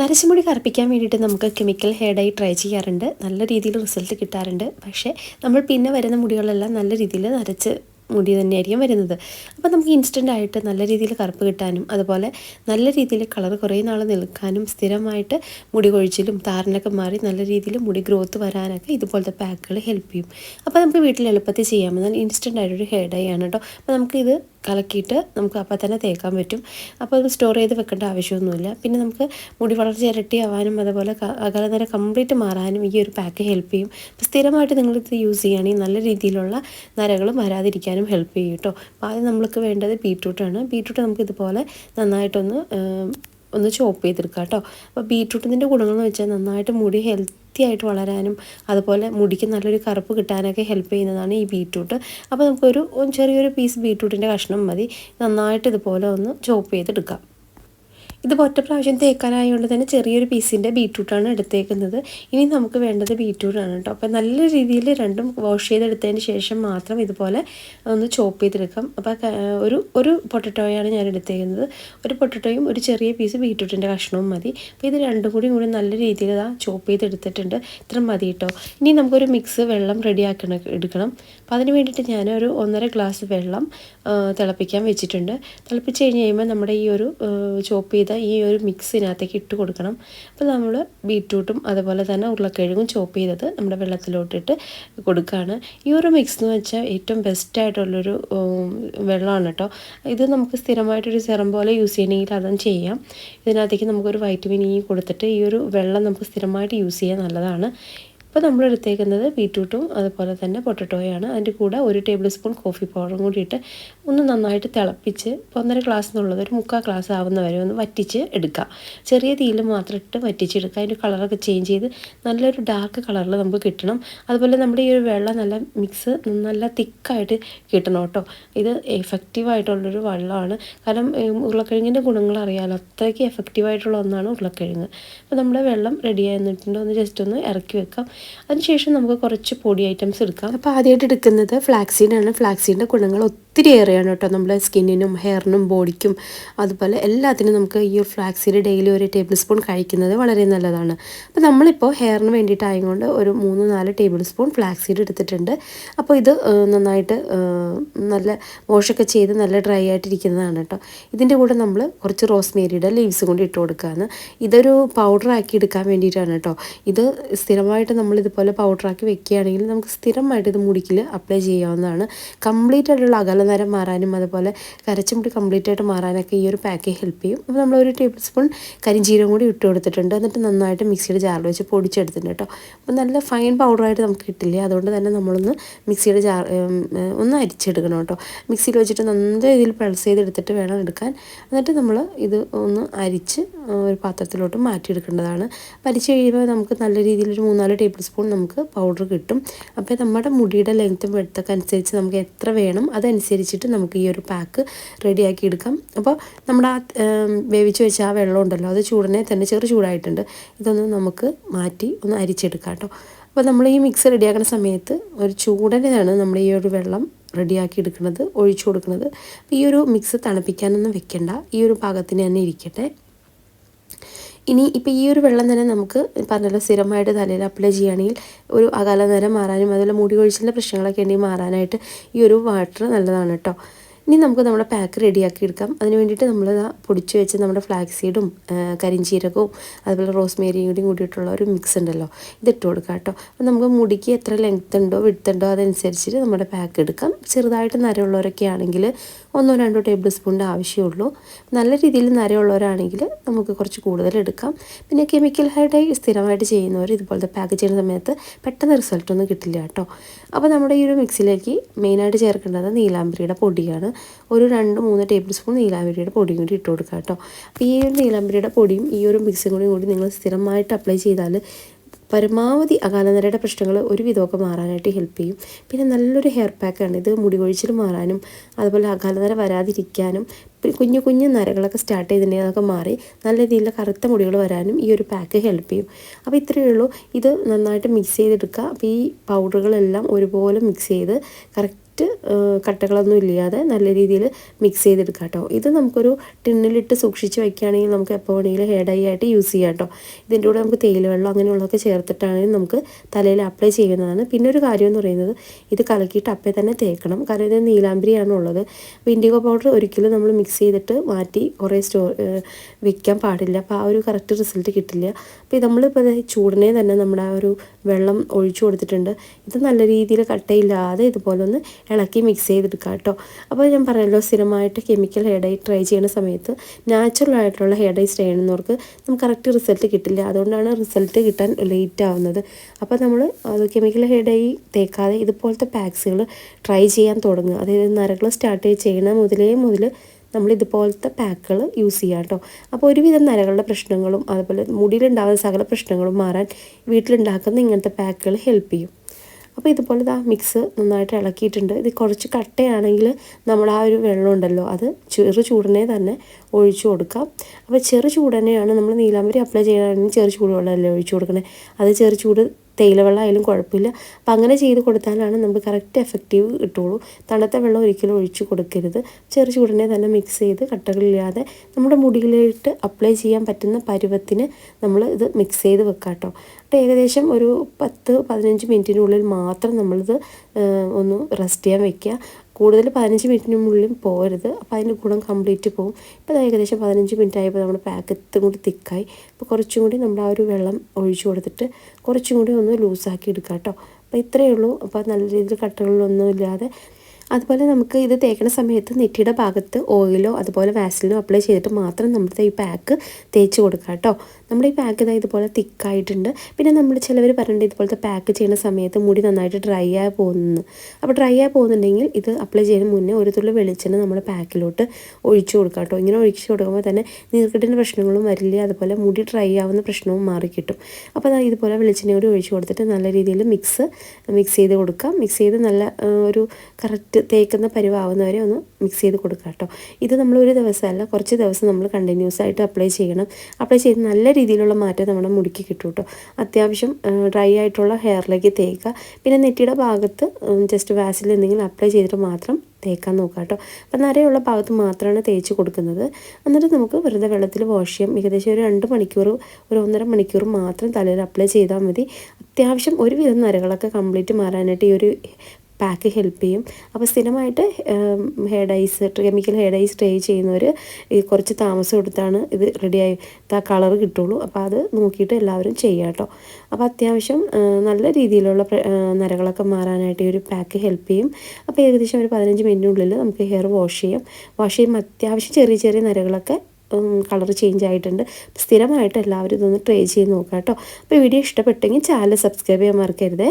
നരസിമുടി കറുപ്പിക്കാൻ വേണ്ടിയിട്ട് നമുക്ക് chemical hair dye try ചെയ്യാറുണ്ട്. നല്ല രീതിയിൽ റിസൾട്ട് കിട്ടാറുണ്ട്. പക്ഷേ നമ്മൾ പിന്നെ വരുന്ന മുടികളെല്ലാം നല്ല രീതിയിൽ നരച്ച് മുടി തന്നെയായിരിക്കും വരുന്നത്. അപ്പോൾ നമുക്ക് ഇൻസ്റ്റന്റ് ആയിട്ട് നല്ല രീതിയിൽ കറുപ്പ് കിട്ടാനും അതുപോലെ നല്ല രീതിയിൽ കളർ കുറേ നാൾ നിൽക്കാനും സ്ഥിരമായിട്ട് മുടി കൊഴിച്ചിലും താരനൊക്കെ മാറി നല്ല രീതിയിൽ മുടി ഗ്രോത്ത് വരാനൊക്കെ ഇതുപോലത്തെ പാക്കുകൾ ഹെൽപ്പ് ചെയ്യും. അപ്പോൾ നമുക്ക് വീട്ടിൽ എളുപ്പത്തിൽ ചെയ്യാമെന്നാൽ ഇൻസ്റ്റന്റ് ആയിട്ടൊരു ഹെയർ ഡൈ ആണ് കേട്ടോ. അപ്പോൾ നമുക്കിത് കലക്കിയിട്ട് നമുക്ക് അപ്പം തന്നെ തേക്കാൻ പറ്റും. അപ്പോൾ അത് സ്റ്റോർ ചെയ്ത് വെക്കേണ്ട ആവശ്യമൊന്നുമില്ല. പിന്നെ നമുക്ക് മുടി വളർച്ച ഇരട്ടിയാവാനും അതുപോലെ അകലനര കംപ്ലീറ്റ് മാറാനും ഈ ഒരു പാക്ക് ഹെൽപ്പ് ചെയ്യും. അപ്പോൾ സ്ഥിരമായിട്ട് നിങ്ങളിത് യൂസ് ചെയ്യുകയാണെങ്കിൽ നല്ല രീതിയിലുള്ള നരകളും വരാതിരിക്കാനും ഹെൽപ്പ് ചെയ്യും കേട്ടോ അപ്പോൾ ആദ്യം നമ്മൾക്ക് വേണ്ടത് ബീട്രൂട്ടാണ് ബീട്രൂട്ട് നമുക്ക് ഇതുപോലെ നന്നായിട്ടൊന്ന് ഒന്ന് ചോപ്പ് ചെയ്തെടുക്കുക കേട്ടോ അപ്പോൾ ബീട്രൂട്ടിന്റെ ഗുണങ്ങളെന്ന് വെച്ചാൽ നന്നായിട്ട് മുടി ഹെൽത്തി ആയിട്ട് വളരാനും അതുപോലെ മുടിക്ക് നല്ലൊരു കറുപ്പ് കിട്ടാനൊക്കെ ഹെൽപ്പ് ചെയ്യുന്നതാണ് ഈ ബീട്രൂട്ട് അപ്പോൾ നമുക്കൊരു ചെറിയൊരു പീസ് ബീട്രൂട്ടിന്റെ കഷ്ണം മതി. നന്നായിട്ട് ഇതുപോലെ ഒന്ന് ചോപ്പ് ചെയ്തെടുക്കാം. ഇത് ഒറ്റ പ്രാവശ്യം തേക്കാനായതുകൊണ്ട് തന്നെ ചെറിയൊരു പീസിന്റെ ബീട്രൂട്ടാണ് എടുത്തേക്കുന്നത്. ഇനി നമുക്ക് വേണ്ടത് ബീട്രൂട്ടാണ് കേട്ടോ. അപ്പോൾ നല്ല രീതിയിൽ രണ്ടും വാഷ് ചെയ്തെടുത്തതിന് ശേഷം മാത്രം ഇതുപോലെ ഒന്ന് ചോപ്പ് ചെയ്തെടുക്കാം. അപ്പോൾ ഒരു ഒരു പൊട്ടറ്റോയാണ് ഞാൻ എടുത്തേക്കുന്നത്. ഒരു പൊട്ടറ്റോയും ഒരു ചെറിയ പീസ് ബീട്രൂട്ടിന്റെ കഷ്ണവും മതി. അപ്പോൾ ഇത് രണ്ടും കൂടി കൂടി നല്ല രീതിയിൽ ഇതാ ചോപ്പ് ചെയ്തെടുത്തിട്ടുണ്ട്. ഇത്ര മതി കേട്ടോ. ഇനി നമുക്കൊരു മിക്സ് വെള്ളം റെഡിയാക്കണം എടുക്കണം. അപ്പോൾ അതിന് വേണ്ടിയിട്ട് ഞാൻ ഒരു ഒന്നര ഗ്ലാസ് വെള്ളം തിളപ്പിക്കാൻ വെച്ചിട്ടുണ്ട്. തിളപ്പിച്ച് കഴിഞ്ഞ് കഴിയുമ്പോൾ നമ്മുടെ ഈ ഒരു ചോപ്പ് ചെയ്ത ഈ ഒരു മിക്സിനകത്തേക്ക് ഇട്ട് കൊടുക്കണം. അപ്പോൾ നമ്മൾ ബീറ്റ്റൂട്ടും അതുപോലെ തന്നെ ഉരുളക്കിഴങ്ങും ചോപ്പ് ചെയ്തത് നമ്മുടെ വെള്ളത്തിലോട്ടിട്ട് കൊടുക്കുകയാണ് ഈ ഒരു മിക്സ് എന്ന് വെച്ചാൽ ഏറ്റവും ബെസ്റ്റ് ആയിട്ടുള്ളൊരു വെള്ളമാണ് കേട്ടോ ഇത് നമുക്ക് സ്ഥിരമായിട്ടൊരു സെറം പോലെ യൂസ് ചെയ്യണമെങ്കിൽ അതും ചെയ്യാം. ഇതിനകത്തേക്ക് നമുക്കൊരു വൈറ്റമിൻ ഇ കൊടുത്തിട്ട് ഈ ഒരു വെള്ളം നമുക്ക് സ്ഥിരമായിട്ട് യൂസ് ചെയ്യാൻ നല്ലതാണ്. അപ്പോൾ നമ്മൾ എടുത്തേക്കുന്നത് ബീറ്റ്റൂട്ടും അതുപോലെ തന്നെ പൊട്ടറ്റോയാണ്. അതിന്റെ കൂടെ ഒരു ടേബിൾ സ്പൂൺ കോഫി പൗഡറും കൂടിയിട്ട് ഒന്ന് നന്നായിട്ട് തിളപ്പിച്ച് ഇപ്പോൾ ഒന്നര ഗ്ലാസ് എന്നുള്ളത് ഒരു മുക്കാൽ ഗ്ലാസ് ആവുന്ന വരെ ഒന്ന് വറ്റിച്ച് എടുക്കുക. ചെറിയ തീയിൽ മാത്രം ഇട്ട് വറ്റിച്ചെടുക്കുക. അതിന്റെ കളറൊക്കെ ചേഞ്ച് ചെയ്ത് നല്ലൊരു ഡാർക്ക് കളറിൽ നമുക്ക് കിട്ടണം. അതുപോലെ നമ്മുടെ ഈ ഒരു വെള്ളം നല്ല മിക്സ് നല്ല തിക്കായിട്ട് കിട്ടണം കേട്ടോ. ഇത് എഫക്റ്റീവായിട്ടുള്ളൊരു വെള്ളമാണ്. കാരണം ഉരുളക്കിഴങ്ങിന്റെ ഗുണങ്ങൾ അറിയാമല്ലോ അത്രയ്ക്ക് എഫക്റ്റീവായിട്ടുള്ള ഒന്നാണ് ഉരുളക്കിഴങ്ങ്. അപ്പോൾ നമ്മുടെ വെള്ളം റെഡി ആയിരുന്നിട്ടുണ്ട് ഒന്ന് ജസ്റ്റ് ഒന്ന് ഇറക്കി വെക്കാം. അതിനുശേഷം നമുക്ക് കുറച്ച് പൊടി ഐറ്റംസ് എടുക്കാം. അപ്പോൾ ആദ്യമായിട്ട് എടുക്കുന്നത് ഫ്ലാക്സീനാണ് ഫ്ലാക്സീന്റെ ഗുണങ്ങൾ ഒത്തിരി ഏറെയാണ് കേട്ടോ. നമ്മുടെ സ്കിന്നിനും ഹെയറിനും ബോഡിക്കും അതുപോലെ എല്ലാത്തിനും നമുക്ക് ഈ ഒരു ഫ്ലാക്സീഡ് ഡെയിലി ഒരു ടേബിൾ സ്പൂൺ കഴിക്കുന്നത് വളരെ നല്ലതാണ്. അപ്പോൾ നമ്മളിപ്പോൾ ഹെയറിന് വേണ്ടിയിട്ടായതുകൊണ്ട് ഒരു മൂന്ന് നാല് ടേബിൾ സ്പൂൺ ഫ്ലാക്സീഡ് എടുത്തിട്ടുണ്ട്. അപ്പോൾ ഇത് നന്നായിട്ട് നല്ല വാഷൊക്കെ ചെയ്ത് നല്ല ഡ്രൈ ആയിട്ടിരിക്കുന്നതാണ് കേട്ടോ. ഇതിന്റെ കൂടെ നമ്മൾ കുറച്ച് റോസ്മേരിയുടെ ലീവ്സ് കൊണ്ട് ഇട്ട് കൊടുക്കുകയാണ് ഇതൊരു പൗഡറാക്കി എടുക്കാൻ വേണ്ടിയിട്ടാണ് കേട്ടോ. ഇത് സ്ഥിരമായിട്ട് നമ്മൾ ഇതുപോലെ പൗഡറാക്കി വെക്കുകയാണെങ്കിൽ നമുക്ക് സ്ഥിരമായിട്ട് ഇത് മുടിക്കിൽ അപ്ലൈ ചെയ്യാവുന്നതാണ്. കംപ്ലീറ്റ് ആയിട്ടുള്ള അകല നേരം മാറാനും അതുപോലെ കരച്ചുമുടി കംപ്ലീറ്റ് ആയിട്ട് മാറാനൊക്കെ ഈ ഒരു പാക്ക് ഹെൽപ്പ് ചെയ്യും. അപ്പോൾ നമ്മൾ ഒരു ടേബിൾ സ്പൂൺ കരിഞ്ചീരം കൂടി ഇട്ട് കൊടുത്തിട്ടുണ്ട്. എന്നിട്ട് നന്നായിട്ട് മിക്സിയുടെ ജാറിൽ വെച്ച് പൊടിച്ചെടുത്തിട്ടുണ്ട് കേട്ടോ. അപ്പോൾ നല്ല ഫൈൻ പൗഡറായിട്ട് നമുക്ക് കിട്ടില്ല? അതുകൊണ്ട് തന്നെ നമ്മളൊന്ന് മിക്സിയുടെ ജാർ ഒന്ന് അരിച്ചെടുക്കണം കേട്ടോ. മിക്സിയിൽ വെച്ചിട്ട് നല്ല രീതിയിൽ പൾസ് ചെയ്തെടുത്തിട്ട് വേണം എടുക്കാൻ. എന്നിട്ട് നമ്മൾ ഇത് ഒന്ന് അരിച്ച് ഒരു പാത്രത്തിലോട്ട് മാറ്റിയെടുക്കേണ്ടതാണ്. അരിച്ച് കഴിയുമ്പോൾ നമുക്ക് നല്ല രീതിയിൽ ഒരു മൂന്നാൽ ടേബിൾ സ്പൂൺ നമുക്ക് പൗഡർ കിട്ടും. അപ്പോൾ നമ്മുടെ മുടിയുടെ ലെങ്ത്തും വെടുത്തൊക്കെ അനുസരിച്ച് നമുക്ക് എത്ര വേണം അതനുസരിച്ചിട്ട് നമുക്ക് ഈ ഒരു പാക്ക് റെഡിയാക്കി എടുക്കാം. അപ്പോൾ നമ്മുടെ ആ വേവിച്ച് വെച്ച ആ വെള്ളം ഉണ്ടല്ലോ അത് ചൂടനെ തന്നെ ചെറു ചൂടായിട്ടുണ്ട്. ഇതൊന്ന് നമുക്ക് മാറ്റി ഒന്ന് അരിച്ചെടുക്കാം കേട്ടോ. അപ്പോൾ നമ്മൾ ഈ മിക്സ് റെഡിയാക്കുന്ന സമയത്ത് ഒരു ചൂടനെയാണ് നമ്മൾ ഈ ഒരു വെള്ളം റെഡിയാക്കി എടുക്കുന്നത് ഒഴിച്ചു കൊടുക്കുന്നത്. ഈ ഒരു മിക്സ് തണുപ്പിക്കാനൊന്നും വെക്കണ്ട. ഈ ഒരു പാകത്തിന് തന്നെ ഇരിക്കട്ടെ. ഇനി ഇപ്പോൾ ഈ ഒരു വെള്ളം തന്നെ നമുക്ക് പറഞ്ഞല്ലോ സ്ഥിരമായിട്ട് തലയിൽ അപ്ലൈ ചെയ്യുകയാണെങ്കിൽ ഒരു അകാല നേരം മാറാനും അതുപോലെ മുടി കൊഴിച്ചിലിന്റെ പ്രശ്നങ്ങളൊക്കെ ഉണ്ടെങ്കിൽ മാറാനായിട്ട് ഈ ഒരു വാട്ടർ നല്ലതാണ് കേട്ടോ. ഇനി നമുക്ക് നമ്മുടെ പാക്ക് റെഡിയാക്കി എടുക്കാം അതിന് വേണ്ടിയിട്ട് നമ്മൾ പൊടിച്ച് വെച്ച് നമ്മുടെ ഫ്ലാക്സ് സീഡും കരിഞ്ചീരകവും അതുപോലെ റോസ്മേരിയും കൂടി കൂടിയിട്ടുള്ള ഒരു മിക്സ് ഉണ്ടല്ലോ. ഇതിട്ട് കൊടുക്കാം കേട്ടോ. അപ്പോൾ നമുക്ക് മുടിക്ക് എത്ര ലെങ്ത് ഉണ്ടോ വിടുത്ത് ഉണ്ടോ അതനുസരിച്ചിട്ട് നമ്മുടെ പാക്ക് എടുക്കാം. ചെറുതായിട്ട് നരയുള്ളവരൊക്കെ ആണെങ്കിൽ ഒന്നോ രണ്ടോ ടേബിൾ സ്പൂണിന്റെ ആവശ്യമുള്ളൂ. നല്ല രീതിയിൽ നരയുള്ളവരാണെങ്കിൽ നമുക്ക് കുറച്ച് കൂടുതൽ എടുക്കാം. പിന്നെ കെമിക്കൽ ഹെയർ ഡൈ സ്ഥിരമായിട്ട് ചെയ്യുന്നവർ ഇതുപോലത്തെ പാക്ക് ചെയ്യുന്ന സമയത്ത് പെട്ടെന്ന് റിസൾട്ടൊന്നും കിട്ടില്ല കേട്ടോ. അപ്പോൾ നമ്മുടെ ഈ ഒരു മിക്സിലേക്ക് മെയിനായിട്ട് ചേർക്കേണ്ടത് നീലാംബരിയുടെ പൊടിയാണ്. ഒരു രണ്ട് മൂന്ന് ടേബിൾ സ്പൂൺ നീലാമ്പരിയുടെ പൊടിയും കൂടി ഇട്ട് കൊടുക്കുക കേട്ടോ. അപ്പോൾ ഈ ഒരു നീലാമ്പരിയുടെ പൊടിയും ഈ ഒരു മിക്സും കൂടി കൂടി നിങ്ങൾ സ്ഥിരമായിട്ട് അപ്ലൈ ചെയ്താൽ പരമാവധി അകാലനരയുടെ പ്രശ്നങ്ങൾ ഒരുവിധമൊക്കെ മാറാനായിട്ട് ഹെൽപ്പ് ചെയ്യും. പിന്നെ നല്ലൊരു ഹെയർ പാക്കാണ് ഇത് മുടി കൊഴിച്ചിൽ മാറാനും അതുപോലെ അകാലനര വരാതിരിക്കാനും കുഞ്ഞു കുഞ്ഞു നരകളൊക്കെ സ്റ്റാർട്ട് ചെയ്തിട്ടുണ്ടെങ്കിൽ അതൊക്കെ മാറി നല്ല രീതിയിലുള്ള കറുത്ത മുടികൾ വരാനും ഈ ഒരു പാക്ക് ഹെൽപ്പ് ചെയ്യും. അപ്പോൾ ഇത്രയേ ഉള്ളൂ. ഇത് നന്നായിട്ട് മിക്സ് ചെയ്തെടുക്കുക. അപ്പോൾ ഈ പൗഡറുകളെല്ലാം ഒരുപോലെ മിക്സ് ചെയ്ത് കറക്റ്റ് കറക്റ്റ് കട്ടകളൊന്നും ഇല്ലാതെ നല്ല രീതിയിൽ മിക്സ് ചെയ്തെടുക്കാം കേട്ടോ ഇത് നമുക്കൊരു ടിന്നിലിട്ട് സൂക്ഷിച്ച് വെക്കുകയാണെങ്കിൽ നമുക്ക് എപ്പോൾ വേണമെങ്കിലും ഹെയർ ഡൈ ആയിട്ട് യൂസ് ചെയ്യാം കേട്ടോ ഇതിന്റെ കൂടെ നമുക്ക് തേയില വെള്ളം അങ്ങനെയുള്ളതൊക്കെ ചേർത്തിട്ടാണെങ്കിൽ നമുക്ക് തലയിൽ അപ്ലൈ ചെയ്യുന്നതാണ്. പിന്നെ ഒരു കാര്യം എന്ന് പറയുന്നത് ഇത് കലക്കിയിട്ട് അപ്പേ തന്നെ തേക്കണം. കാരണം ഇത് നീലാംബരിയാണ് ഉള്ളത് അപ്പോൾ ഇൻഡിഗോ പൗഡർ ഒരിക്കലും നമ്മൾ മിക്സ് ചെയ്തിട്ട് മാറ്റി കുറേ സ്റ്റോ വെക്കാൻ പാടില്ല. അപ്പോൾ ആ ഒരു കറക്റ്റ് റിസൾട്ട് കിട്ടില്ല. അപ്പോൾ നമ്മളിപ്പോൾ ചൂടിനെ തന്നെ നമ്മുടെ ആ ഒരു വെള്ളം ഒഴിച്ചു കൊടുത്തിട്ടുണ്ട്. ഇത് നല്ല രീതിയിൽ കട്ടയില്ലാതെ ഇതുപോലെ ഒന്ന് ഇളക്കി മിക്സ് ചെയ്തെടുക്കുക കേട്ടോ. അപ്പോൾ ഞാൻ പറഞ്ഞല്ലോ സ്ഥിരമായിട്ട് കെമിക്കൽ ഹെയർ ഡൈ ട്രൈ ചെയ്യുന്ന സമയത്ത് നാച്ചുറൽ ആയിട്ടുള്ള ഹെയർ ഡൈ ചെയ്യുന്നവർക്ക് നമുക്ക് കറക്റ്റ് റിസൾട്ട് കിട്ടില്ല. അതുകൊണ്ടാണ് റിസൾട്ട് കിട്ടാൻ ലേറ്റ് ആവുന്നത്. അപ്പോൾ നമ്മൾ കെമിക്കൽ ഹെയർ ഡൈ തേക്കാതെ ഇതുപോലത്തെ പാക്സുകൾ ട്രൈ ചെയ്യാൻ തുടങ്ങുക. അതായത് നരകൾ സ്റ്റാർട്ട് ചെയ്യണ മുതലേ മുതൽ നമ്മൾ ഇതുപോലത്തെ പാക്കുകൾ യൂസ് ചെയ്യാം കേട്ടോ. അപ്പോൾ ഒരുവിധം നരകളുടെ പ്രശ്നങ്ങളും അതുപോലെ മുടിയിലുണ്ടാകുന്ന സകല പ്രശ്നങ്ങളും മാറാൻ വീട്ടിലുണ്ടാക്കുന്ന ഇങ്ങനത്തെ പാക്കുകൾ ഹെൽപ്പ് ചെയ്യും. അപ്പോൾ ഇതുപോലെ ഇതാ മിക്സ് നന്നായിട്ട് ഇളക്കിയിട്ടുണ്ട്. ഇത് കുറച്ച് കട്ടയാണെങ്കിൽ നമ്മൾ ആ ഒരു വെള്ളം ഉണ്ടല്ലോ അത് ചെറു ചൂടനെ തന്നെ ഒഴിച്ചു കൊടുക്കാം. അപ്പോൾ ചെറു ചൂടനെയാണ് നമ്മൾ നീലാംബരി അപ്ലൈ ചെയ്യണമെങ്കിൽ ചെറു ചൂടുവെള്ളമല്ലേ ഒഴിച്ചു കൊടുക്കണേ? അത് ചെറു ചൂട് തേയില ആയാലും കുഴപ്പമില്ല. അപ്പം അങ്ങനെ ചെയ്ത് കൊടുത്താലാണ് നമുക്ക് കറക്റ്റ് എഫക്റ്റീവ് കിട്ടുള്ളൂ. തണുത്ത വെള്ളം ഒരിക്കലും ഒഴിച്ചു കൊടുക്കരുത്. ചെറു ചൂടിനെ തന്നെ മിക്സ് ചെയ്ത് കട്ടകളില്ലാതെ നമ്മുടെ മുടിയിലിട്ട് അപ്ലൈ ചെയ്യാൻ പറ്റുന്ന പരുവത്തിന് നമ്മൾ ഇത് മിക്സ് ചെയ്ത് വെക്കാം കേട്ടോ അപ്പോൾ ഏകദേശം ഒരു പത്ത് പതിനഞ്ച് മിനിറ്റിനുള്ളിൽ മാത്രം നമ്മളിത് ഒന്ന് റെസ്റ്റ് ചെയ്യാൻ വെക്കുക കൂടുതൽ പതിനഞ്ച് മിനിറ്റിനുള്ളിൽ പോരുത് അപ്പോൾ അതിന്റെ ഗുണം കംപ്ലീറ്റ് പോകും. ഇപ്പോൾ ഏകദേശം പതിനഞ്ച് മിനിറ്റ് ആയപ്പോൾ നമ്മുടെ പാക്കത്തും കൂടി തിക്കായി. അപ്പോൾ കുറച്ചും കൂടി നമ്മൾ ആ ഒരു വെള്ളം ഒഴിച്ചു കൊടുത്തിട്ട് കുറച്ചും കൂടി ഒന്ന് ലൂസാക്കി എടുക്കാം കേട്ടോ. അപ്പോൾ ഇത്രയേ ഉള്ളൂ. അപ്പോൾ നല്ല രീതിയിൽ കട്ടകളൊന്നും ഇല്ലാതെ. അതുപോലെ നമുക്ക് ഇത് തേക്കുന്ന സമയത്ത് നെറ്റിയുടെ ഭാഗത്ത് ഓയിലോ അതുപോലെ വാസലിനോ അപ്ലൈ ചെയ്തിട്ട് മാത്രം നമ്മുടെ ഈ പാക്ക് തേച്ച് കൊടുക്കുക കേട്ടോ. നമ്മുടെ ഈ പാക്ക് ഇതാ ഇതുപോലെ തിക്കായിട്ടുണ്ട്. പിന്നെ നമ്മൾ ചിലവർ പറഞ്ഞിട്ട് ഇതുപോലത്തെ പാക്ക് ചെയ്യുന്ന സമയത്ത് മുടി നന്നായിട്ട് ഡ്രൈ ആയി പോകുന്നു. അപ്പോൾ ഡ്രൈ ആയി പോകുന്നുണ്ടെങ്കിൽ ഇത് അപ്ലൈ ചെയ്യുന്ന മുന്നേ ഒരു തുള്ളി വെളിച്ചെണ്ണ നമ്മുടെ പാക്കിലോട്ട് ഒഴിച്ചു കൊടുക്കാം കേട്ടോ. ഇങ്ങനെ ഒഴിച്ചു കൊടുക്കുമ്പോൾ തന്നെ നീർക്കെട്ടിന്റെ പ്രശ്നങ്ങളും വരില്ല അതുപോലെ മുടി ഡ്രൈ ആവുന്ന പ്രശ്നവും മാറി കിട്ടും. അപ്പോൾ അതാ ഇതുപോലെ വെളിച്ചെണ്ണ കൂടി ഒഴിച്ചു കൊടുത്തിട്ട് നല്ല രീതിയിൽ മിക്സ് മിക്സ് ചെയ്ത് കൊടുക്കാം. മിക്സ് ചെയ്ത് നല്ല ഒരു കറക്റ്റ് തേക്കുന്ന പരിവാവുന്നവരെ ഒന്ന് മിക്സ് ചെയ്ത് കൊടുക്കാം കേട്ടോ. ഇത് നമ്മൾ ഒരു ദിവസമല്ല കുറച്ച് ദിവസം നമ്മൾ കണ്ടിന്യൂസ് ആയിട്ട് അപ്ലൈ ചെയ്യണം. അപ്ലൈ ചെയ്ത് നല്ല രീതിയിലുള്ള മാറ്റം നമ്മുടെ മുടിക്ക് കിട്ടും കേട്ടോ അത്യാവശ്യം ഡ്രൈ ആയിട്ടുള്ള ഹെയറിലേക്ക് തേക്കുക. പിന്നെ നെറ്റിയുടെ ഭാഗത്ത് ജസ്റ്റ് വാസിൽ എന്തെങ്കിലും അപ്ലൈ ചെയ്തിട്ട് മാത്രം തേക്കാൻ നോക്കുക കേട്ടോ അപ്പം നരയുള്ള ഭാഗത്ത് മാത്രമാണ് തേച്ച് കൊടുക്കുന്നത്. എന്നിട്ട് നമുക്ക് വെറുതെ വെള്ളത്തിൽ വാഷ് ചെയ്യാം. ഏകദേശം ഒരു രണ്ട് മണിക്കൂർ ഒരു ഒന്നര മണിക്കൂർ മാത്രം തലയിൽ അപ്ലൈ ചെയ്താൽ മതി. അത്യാവശ്യം ഒരുവിധം നരകളൊക്കെ കംപ്ലീറ്റ് മാറാനായിട്ട് ഈ ഒരു പാക്ക് ഹെൽപ്പ് ചെയ്യും. അപ്പോൾ സ്ഥിരമായിട്ട് hair dyes chemical hair dyes try ചെയ്യുന്നവർ കുറച്ച് താമസം എടുത്താണ് ഇത് റെഡിയായി ആ കളർ കിട്ടുള്ളൂ. അപ്പോൾ അത് നോക്കിയിട്ട് എല്ലാവരും ചെയ്യുക കേട്ടോ. അപ്പോൾ അത്യാവശ്യം നല്ല രീതിയിലുള്ള നരകളൊക്കെ മാറാനായിട്ട് ഈ ഒരു പാക്ക് ഹെൽപ്പ് ചെയ്യും. അപ്പോൾ ഏകദേശം ഒരു പതിനഞ്ച് മിനിറ്റിനുള്ളിൽ നമുക്ക് ഹെയർ വാഷ് ചെയ്യാം. വാഷ് ചെയ്യുമ്പോൾ അത്യാവശ്യം ചെറിയ ചെറിയ നരകളൊക്കെ കളർ ചേഞ്ച് ആയിട്ടുണ്ട്. സ്ഥിരമായിട്ട് എല്ലാവരും ഇതൊന്ന് ട്രൈ ചെയ്ത് നോക്കാം കേട്ടോ. അപ്പോൾ വീഡിയോ ഇഷ്ടപ്പെട്ടെങ്കിൽ ചാനൽ സബ്സ്ക്രൈബ് ചെയ്യാൻ മറക്കരുതേ.